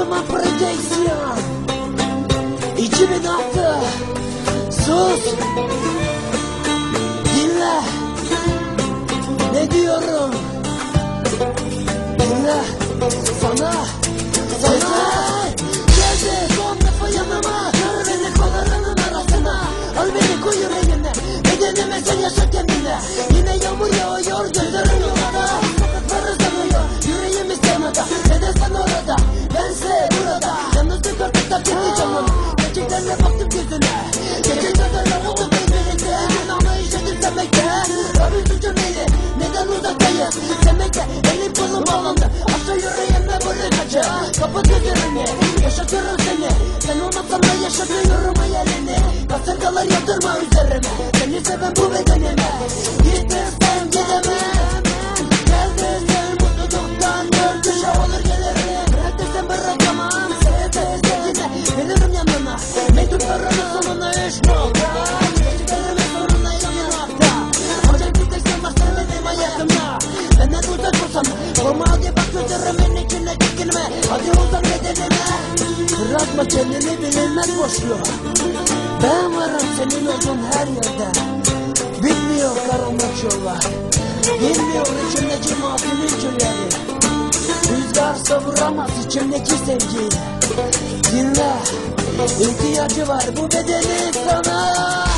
Aklıma projeksiyon İçimi dağıttı Sus. Dinle. Ne diyorum? Dinle. Sana. Sana. Geldi son defa yanıma. Kır beni kollarının arasına. Al beni koy yüreğine Bedenime sen yaşa kendine. Uzaktayız? Demekte elim kolum bağlandı. Aşağı yüreğime böyle kaçı. Kapat gözlerini. Yaşatırım seni. Sen olmasan da yaşatıyorum hayalini. Kasırgalar yatırma üzerime. Seni seven bu bedenime. Gitmezsen gidemem. Neredesin mutluluktan dört köşe olur gelirim. Bırak desem bırakamam. Sev sev sev yine gelirim yanına. Mektuplarımın sonuna üç nokta. Korma hadi bak gözlerimin içine çekilme. Hadi uzak bedenime. Bırakma kendini bilinmez boşluğa. Ben varım senin olduğun her yerde. Bitmiyor karanlık yollar. Bilmiyor içimdeki masumun külleri. Rüzgar savuramaz içimdeki sevgiyi. Dinle, ihtiyacı var bu bedenin sana.